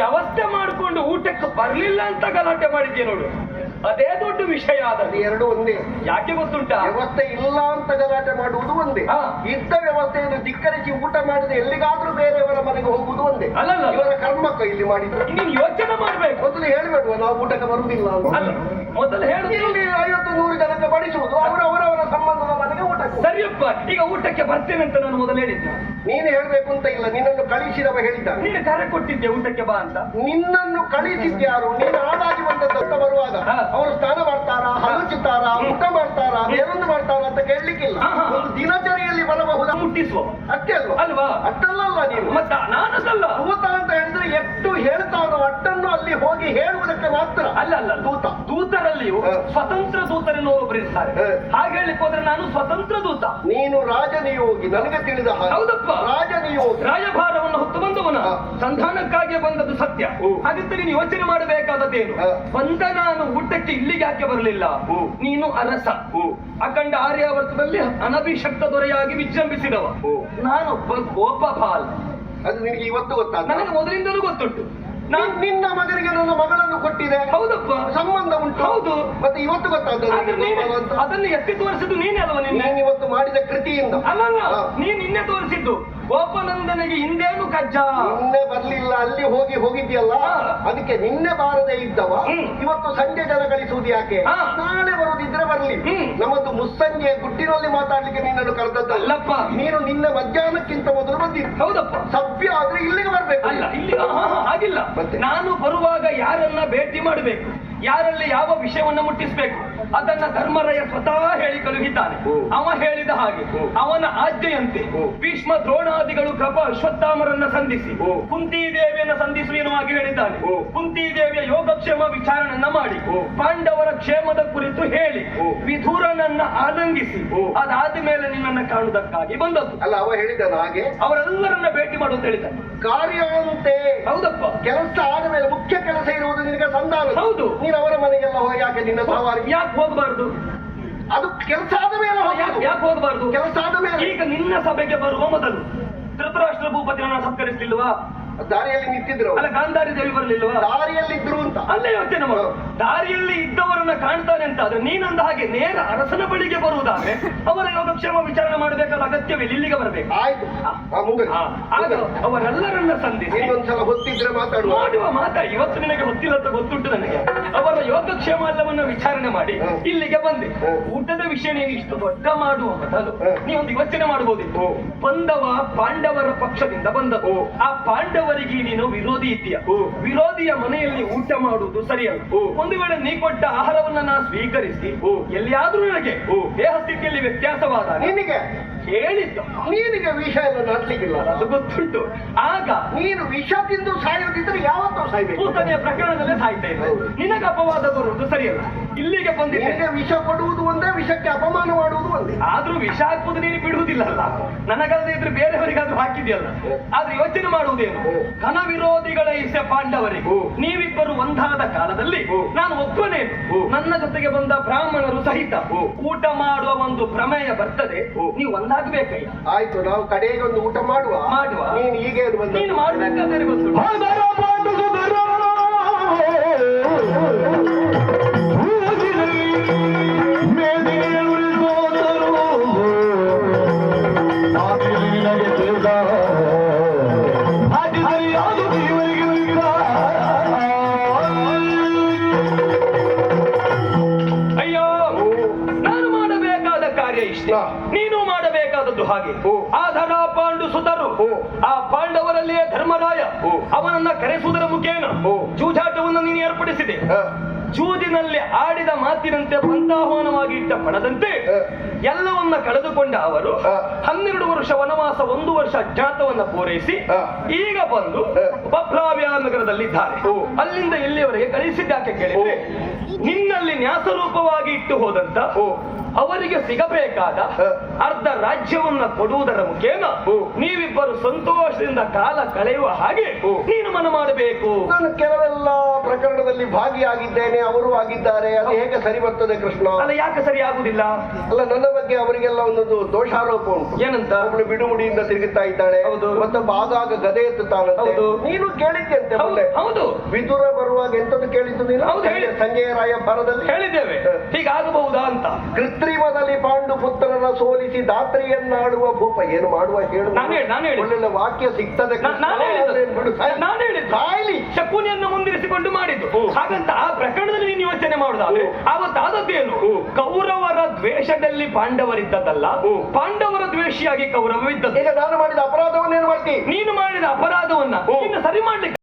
ವ್ಯವಸ್ಥೆ ಮಾಡಿಕೊಂಡು ಊಟಕ್ಕೆ ಬರ್ಲಿಲ್ಲ ಅಂತ ಗಲಾಟೆ ಮಾಡಿದ್ದೀನಿ ನೋಡು. ಅದೇ ದೊಡ್ಡ ವಿಷಯ ಅದು ಎರಡು ಒಂದೇ. ಯಾಕೆ ಗೊತ್ತುಂಟ? ವ್ಯವಸ್ಥೆ ಇಲ್ಲ ಅಂತ ಗಲಾಟೆ ಮಾಡುವುದು ಒಂದೇ. ಇದ್ದ ವ್ಯವಸ್ಥೆಯನ್ನು ಧಿಕ್ಕರಿಸಿ ಊಟ ಮಾಡದೆ ಎಲ್ಲಿಗಾದ್ರೂ ಬೇರೆಯವರ ಮನೆಗೆ ಹೋಗುವುದು ಒಂದೇ. ಅಲ್ಲ ಇವರ ಕರ್ಮಕ್ಕ ಇಲ್ಲಿ ಮಾಡಿದ್ರು. ನೀನು ಯೋಚನೆ ಮಾಡ್ಬೇಕು. ಮೊದಲು ಹೇಳ್ಬೇಡುವ ನಾವು ಊಟಕ್ಕೆ ಬರುವುದಿಲ್ಲ ಮೊದಲು ಹೇಳುದು ಇಲ್ಲಿ ಐವತ್ತು ನೂರು ಜನಕ್ಕೆ ಬಡಿಸುವುದು ಅವರು ಅವರವರ ಸಂಬಂಧದ ಮನೆಗೆ ಈಗ ಊಟಕ್ಕೆ ಬರ್ತೇನೆ ಅಂತ ನಾನು ಮೊದಲು ಹೇಳಿದ್ದೆ. ನೀನು ಹೇಳ್ಬೇಕು ಅಂತ ಇಲ್ಲ ನಿನ್ನನ್ನು ಕಳಿಸಿದವ ಹೇಳಿದ್ದಾನೆ. ನೀನು ಕರೆ ಕೊಟ್ಟಿದ್ದೆ ಊಟಕ್ಕೆ ಬಾ ಅಂತ. ನಿನ್ನನ್ನು ಕಳಿಸಿದ್ಯಾರು ನೀನು ಆಡಾಗಿ ಬಂದ ದತ್ತ ಬರುವಾಗ. ಅವರು ಸ್ನಾನ ಮಾಡ್ತಾರಾ ಹಲಚುತ್ತಾರಾ ಊಟ ಮಾಡ್ತಾರಾ ಬೇರೊಂದು ಮಾಡ್ತಾರಾ ಅಂತ ಕೇಳಲಿಕ್ಕಿಲ್ಲ. ಒಂದು ದಿನಚರಿಯಲ್ಲಿ ಬರಬಹುದು? ಮುಟ್ಟಿಸುವ. ಅಷ್ಟೇ ಅಲ್ವಾ? ಅಲ್ವಾ? ಅಷ್ಟಲ್ಲ ನೀನು. ಮತ್ತ ಎಷ್ಟು ಹೇಳ್ತಾರೋ ಅಟ್ಟನ್ನು ಅಲ್ಲಿ ಹೋಗಿ ಹೇಳುವುದಕ್ಕೆ ಮಾತ್ರ ಅಲ್ಲ ಅಲ್ಲ. ದೂತ ದೂತರಲ್ಲಿಯೂ ಸ್ವತಂತ್ರ ದೂತರೆನ್ನು ಒಬ್ಬರು ಇರ್ತಾರೆ ಹಾಗೆ ಹೇಳಿಕ್ ಹೋದ್ರೆ ನಾನು ಸ್ವತಂತ್ರ ದೂತ ನೀನು ರಾಜನಿಯೋಗಿ ನನಗೆ ತಿಳಿದ ಹೌದಪ್ಪ. ರಾಜನಿಯೋಗಿ ರಾಜಭಾರವನ್ನು ಹೊತ್ತು ಬಂದವನ. ಸಂಧಾನಕ್ಕಾಗಿ ಬಂದದ್ದು ಸತ್ಯ. ಹಾಗಂತ ನೀನು ಯೋಚನೆ ಮಾಡಬೇಕಾದದ್ದೇನು. ಬಂದ ನಾನು ಊಟಕ್ಕೆ ಇಲ್ಲಿಗೆ ಯಾಕೆ ಬರಲಿಲ್ಲ. ನೀನು ಅರಸ. ಅಖಂಡ ಆರ್ಯಾವರ್ತದಲ್ಲಿ ಅನಭಿಷಕ್ತ ದೊರೆಯಾಗಿ ವಿಜೃಂಭಿಸಿದವ ನಾನು ನಾನೊಬ್ಬ ಗೋಪಪಾಲ್ ಅದು ನಿನಗೆ ಇವತ್ತು ಗೊತ್ತಾಗ ನನಗೆ ಮೊದಲಿಂದಲೂ ಗೊತ್ತುಂಟು. ನಾನು ನಿನ್ನ ಮಗನಿಗೆ ನನ್ನ ಮಗಳನ್ನು ಕೊಟ್ಟಿದೆ. ಹೌದಪ್ಪ. ಸಂಬಂಧ ಉಂಟು. ಹೌದು. ಮತ್ತೆ ಇವತ್ತು ಗೊತ್ತಾಗ್ತದೆ ಅದನ್ನು ಎತ್ತಿ ತೋರಿಸಿದ್ದು ನೀನೇ ಅಲ್ವಾ ನಿನ್ನೆ? ನೀನು ಇವತ್ತು ಮಾಡಿದ ಕೃತಿಯಿಂದ. ಅಲ್ಲಲ್ಲ ನೀ ನೀನ್ ನಿನ್ನೆ ತೋರಿಸಿದ್ದು. ಗೋಪನಂದನಿಗೆ ಹಿಂದೇನು ಕಜ್ಜ? ನಿನ್ನೆ ಬರ್ಲಿಲ್ಲ ಅಲ್ಲಿ ಹೋಗಿ ಹೋಗಿದ್ಯಲ್ಲ ಅದಕ್ಕೆ ನಿನ್ನೆ ಬಾರದೆ ಇದ್ದವ? ಇವತ್ತು ಸಂಜೆ ಜನ ಗಳಿಸುವುದು ಯಾಕೆ. ನಾಳೆ ಬರೋದಿದ್ರೆ ಬರ್ಲಿ. ನಮ್ಮದು ಮುಸ್ಸಂಜೆ ಗುಟ್ಟಿನಲ್ಲಿ ಮಾತಾಡ್ಲಿಕ್ಕೆ ನಿನ್ನನ್ನು ಕರೆದದ್ದು ಅಲ್ಲಪ್ಪ. ನೀನು ನಿನ್ನೆ ಮಧ್ಯಾಹ್ನಕ್ಕಿಂತ ಮೊದಲು ಬಂದಿದ್ದು. ಹೌದಪ್ಪ. ಸಭ್ಯ ಆದ್ರೆ ಇಲ್ಲಿಗೆ ಬರ್ಬೇಕು. ಅಲ್ಲ ಇಲ್ಲಿ ಹಾಗಿಲ್ಲ? ನಾನು ಬರುವಾಗ ಯಾರನ್ನ ಭೇಟಿ ಮಾಡಬೇಕು? ಯಾರಲ್ಲಿ ಯಾವ ವಿಷಯವನ್ನ ಮುಟ್ಟಿಸ್ಬೇಕು? ಅದನ್ನ ಧರ್ಮರಾಯ ಸ್ವತಃ ಹೇಳಿ ಕಳುಹಿದ್ದಾನೆ. ಅವ ಹೇಳಿದ ಹಾಗೆ ಅವನ ಆಜ್ಞೆಯಂತೆ ಭೀಷ್ಮ ದ್ರೋಣಾದಿಗಳು ಕಪ ಅಶ್ವತ್ಥಾಮರನ್ನ ಸಂಧಿಸಿ. ಕುಂತಿ ದೇವಿಯನ್ನ ಸಂಧಿಸುವ ಹೇಳಿದ್ದಾನೆ. ಕುಂತಿ ದೇವಿಯ ಯೋಗಕ್ಷೇಮ ವಿಚಾರಣೆಯನ್ನ ಮಾಡಿ. ಹ್ಮ್. ಕ್ಷೇಮದ ಕುರಿತು ಹೇಳಿ. ವಿಧುರನನ್ನ ಆಲಂಗಿಸಿ. ಅದಾದ ಮೇಲೆ ನಿನ್ನನ್ನ ಕಾಣುವುದಕ್ಕಾಗಿ ಬಂದದ್ದು. ಅಲ್ಲ ಅವ ಹೇಳಿದನು ಹಾಗೆ? ಅವರೆಲ್ಲರನ್ನ ಭೇಟಿ ಮಾಡು ಅಂತ ಹೇಳಿದ್ದಾನೆ ಕಾರ್ಯವಂತೆ ಹೌದಪ್ಪ. ಕೆಲಸ ಆದ ಮೇಲೆ ಮುಖ್ಯ ಕೆಲಸ ಇರುವುದು ನಿನಗೆ ಸಂದಾನ ಹೌದು. ನೀನು ಅವರ ಮನೆಗೆಲ್ಲ ಹೋಗಿ ಯಾಕೆ ನಿನ್ನ ಸವಾರಿ? ಯಾಕೆ ಹೋಗಬಾರ್ದು? ಅದು ಕೆಲಸ ಆದ ಮೇಲೆ ಯಾಕೆ ಹೋಗಬಾರ್ದು? ಕೆಲಸ ಆದ ಮೇಲೆ. ಈಗ ನಿನ್ನ ಸಭೆಗೆ ಬರುವ ಮೊದಲು ಧೃತರಾಷ್ಟ್ರ ಭೂಪತಿನ ಸತ್ಕರಿಸಲಿಲ್ವಾ? ದಾರಿಯಲ್ಲಿ ನಿಂತಿದ್ರು ಅಲ್ಲ ಗಾಂಧಾರಿ ದೇವಿ ಬರಲಿಲ್ವಾ? ದಾರಿಯಲ್ಲಿ ಇದ್ರು ಅಂತ. ಅಲ್ಲೇ ಯೋಚನೆ ಮಾಡೋ. ದಾರಿಯಲ್ಲಿ ಇದ್ದವರನ್ನ ಕಾಣ್ತಾನೆ ಅಂತ ಆದ್ರೆ ನೀನಂದ ಹಾಗೆ ನೇರ ಅರಸನ ಬಳಿಗೆ ಬರುವುದಾದ್ರೆ ಅವರ ಯೋಗಕ್ಷೇಮ ವಿಚಾರಣೆ ಮಾಡಬೇಕಾದ ಅಗತ್ಯವಿಲ್ಲ ಇಲ್ಲಿಗೆ ಬರಬೇಕು ಆಯ್ತು ಆಗ ಅವರೆಲ್ಲರನ್ನ ಸಂಧಿಸಿ ಇನ್ನೊಂದ್ಸಲ ಹೊತ್ತಿದ್ರೆ ಮಾತಾಡುವ ಮಾಡುವ ಮಾತ ಇವತ್ತು ನಿನಗೆ ಗೊತ್ತಿಲ್ಲ ಅಂತ ಗೊತ್ತುಂಟು ನನಗೆ ಅವರ ಯೋಗಕ್ಷೇಮ ಎಲ್ಲವನ್ನ ವಿಚಾರಣೆ ಮಾಡಿ ಹ್ಮ್. ಇಲ್ಲಿಗೆ ಬಂದೆ ಹ್ಮ್. ಊಟದ ವಿಷಯ ನೀನು ಇಷ್ಟು ದೊಡ್ಡ ಮಾಡುವ ಮೊದಲು ಹ್ಮ್. ನೀವೊಂದು ಯೋಚನೆ ಮಾಡಬಹುದಿತ್ತು ಹ್ಮ್. ಬಂದವ ಪಾಂಡವರ ಪಕ್ಷದಿಂದ ಬಂದದ್ದು ಹ್ಮ್. ಆ ಪಾಂಡವರಿಗೆ ನೀನು ವಿರೋಧಿ ಇದೆಯಾ ಹ್ಮ್. ವಿರೋಧಿಯ ಮನೆಯಲ್ಲಿ ಊಟ ಮಾಡುವುದು ಸರಿಯಲ್ಲ ಹ್ಮ್. ಒಂದು ವೇಳೆ ನೀ ಕೊಟ್ಟ ಆಹಾರವನ್ನ ನಾ ಸ್ವೀಕರಿಸಿ ಓ ಎಲ್ಲಿಯಾದ್ರೂ ನನಗೆ ಹ್ಮ್. ದೇಹ ಸ್ಥಿತಿಯಲ್ಲಿ ವ್ಯತ್ಯಾಸವಾದ ನಿನಗೆ ಹೇಳಿದ್ದು. ನೀನಿಗೆ ವಿಷ ಎಲ್ಲ ನಾಟ್ಲಿಕ್ಕಿಲ್ಲ. ಅದು ಗೊತ್ತುಂಟು. ಆಗ ನೀನು ವಿಷ ತಿಂದು ಸಾಯೋದಿದ್ರೆ ಯಾವತ್ತೂ ಸಾಯ್ಬೇಕು. ಭೂತನೆಯ ಪ್ರಕರಣದಲ್ಲೇ ಸಾಯ್ತಾ ಇಲ್ಲ. ನಿನಗೆ ಅಪವಾದ ಬರುವುದು ಸರಿಯಲ್ಲ. ಇಲ್ಲಿಗೆ ಬಂದಿದ್ದೆ. ವಿಷ ಕೊಡುವುದು ಒಂದೇ ವಿಷಕ್ಕೆ ಅಪಮಾನ ಮಾಡುವುದು ಒಂದೇ. ಆದ್ರೂ ವಿಷ ಹಾಕುವುದು ನೀನು ಬಿಡುವುದಿಲ್ಲಲ್ಲ. ನನಗಲ್ಲದೆ ಇದ್ರೆ ಬೇರೆಯವರಿಗಾದ್ರೂ ಹಾಕಿದ್ಯಲ್ಲ ಆದ್ರೆ ಯೋಚನೆ ಮಾಡುವುದೇನು. ಘನ ವಿರೋಧಿಗಳ ಇಸೆ ಪಾಂಡವರಿಗೆ ನೀವಿಬ್ಬರು ಒಂದಾದ ಕಾಲದಲ್ಲಿ. ನಾನು ಒಬ್ಬನೇ. ನನ್ನ ಜೊತೆಗೆ ಬಂದ ಬ್ರಾಹ್ಮಣರು ಸಹಿತ. ಊಟ ಮಾಡುವ ಒಂದು ಪ್ರಮೇಯ ಬರ್ತದೆ. ನೀವು ಒಂದಾಗಬೇಕಲ್ಲ ಆಯ್ತು ನಾವು ಕಡೆಗೆ ಒಂದು ಊಟ ಮಾಡುವ ಮಾಡುವ. ನೀನು ಈಗ ಬಂದ ನೀನು ಮಾಡಬೇಕಾದ್ರೆ ಮಾಡಬೇಕಾದ ಇಷ್ಟ. ನೀನು ಮಾಡಬೇಕಾದದ್ದು ಹಾಗೆ. ಆ ಆಧರ ಪಾಂಡು ಸುತರು. ಆ ಪಾಂಡವರಲ್ಲಿಯೇ ಧರ್ಮರಾಯ. ಅವನನ್ನ ಕರೆಸುವುದರ ಮುಖೇನ ಜೂಜಾಟವನ್ನು ನೀನು ಏರ್ಪಡಿಸಿದೆ. ಜೂಜಿನಲ್ಲಿ ಆಡಿದ ಮಾತಿನಂತೆ ಪಂತಾಹ್ವಾನವಾಗಿ ಇಟ್ಟ ಎಲ್ಲವನ್ನ ಕಳೆದುಕೊಂಡ ಅವರು. ಹನ್ನೆರಡು ವರ್ಷ ವನವಾಸ ಒಂದು ವರ್ಷ ಅಜ್ಞಾತವನ್ನ ಪೂರೈಸಿ ಈಗ ಬಂದು. ಬಭ್ರಾವ್ಯ ನಗರದಲ್ಲಿದ್ದಾರೆ. ಅಲ್ಲಿಂದ ಇಲ್ಲಿಯವರೆಗೆ ಕಳಿಸಿದ್ದಾಕೆ ಕೇಳಿದ್ರೆ ನಿನ್ನಲ್ಲಿ ನ್ಯಾಸರೂಪವಾಗಿ ಇಟ್ಟು ಹೋದಂತ ಓ. ಅವರಿಗೆ ಸಿಗಬೇಕಾದ ಅರ್ಧ ರಾಜ್ಯವನ್ನ ಕೊಡುವುದರ ಮುಖೇನ. ನೀವಿಬ್ಬರು ಸಂತೋಷದಿಂದ ಕಾಲ ಕಳೆಯುವ ಹಾಗೆ. ನೀನು ಮನ ಮಾಡಬೇಕು ನಾನು ಕೆಲವೆಲ್ಲ ಪ್ರಕರಣದಲ್ಲಿ ಭಾಗಿಯಾಗಿದ್ದೇನೆ ಅವರು ಆಗಿದ್ದಾರೆ ಅದು ಹೇಗೆ ಸರಿ ಬರ್ತದೆ ಕೃಷ್ಣ ಅಲ್ಲ ಯಾಕೆ ಸರಿ ಆಗುದಿಲ್ಲ ಅಲ್ಲ ನನ್ನ ಬಗ್ಗೆ ಅವರಿಗೆಲ್ಲ ಒಂದೊಂದು ದೋಷಾರೋಪ ಉಂಟು ಏನಂತ ಒಬ್ಬಳು ಬಿಡುಮುಡಿಯಿಂದ ತಿರುಗುತ್ತಾ ಇದ್ದಾಳೆ ಹೌದು. ಮತ್ತೊಬ್ಬ ಆಗಾಗ ಗದೆ ಎತ್ತುತ್ತಾನಂತೆ ಹೌದು. ನೀನು ಕೇಳಿದ್ದೆ ಹೌದು ವಿದುರ ಬರುವಾಗ ಎಂತದ್ದು ಕೇಳಿದ್ದು ನೀನು. ಸಂಜಯ ರಾಯ ಭರದಲ್ಲಿ ಹೇಳಿದ್ದೇವೆ ಹೀಗಾಗಬಹುದಾ ಅಂತ. ಕೃತ್ರಿಮದಲ್ಲಿ ಪಾಂಡು ಪುತ್ರನ ಸೋಲಿಸಿ ದಾತ್ರಿಯನ್ನಾಡುವ ಭೂಪ ಏನು ಮಾಡುವ ಹೇಳು. ಒಳ್ಳೆ ವಾಕ್ಯ ಸಿಗ್ತದೆ. ಸಾಯ್ಲಿ. ಶಕುನಿಯನ್ನು ಮುಂದಿರಿಸಿಕೊಂಡು ಮಾಡಿದ್ದು. ಹಾಗಂತ ಆ ಪ್ರಕರಣದಲ್ಲಿ ನೀನು ಯೋಚನೆ ಮಾಡುದಾದ್ರೆ. ಆವತ್ತಾದದ್ದೇನು ಕೌರವರ ದ್ವೇಷದಲ್ಲಿ ಪಾಂಡವರಿದ್ದದಲ್ಲ ಪಾಂಡವರ ದ್ವೇಷಿಯಾಗಿ ಕೌರವವಿದ್ದದ್ದು. ಈಗ ನಾನು ಮಾಡಿದ ಅಪರಾಧವನ್ನೇನು ಮಾಡ್ತೀನಿ ನೀನು ಮಾಡಿದ ಅಪರಾಧವನ್ನ ಸರಿ ಮಾಡ್ಲಿಕ್ಕೆ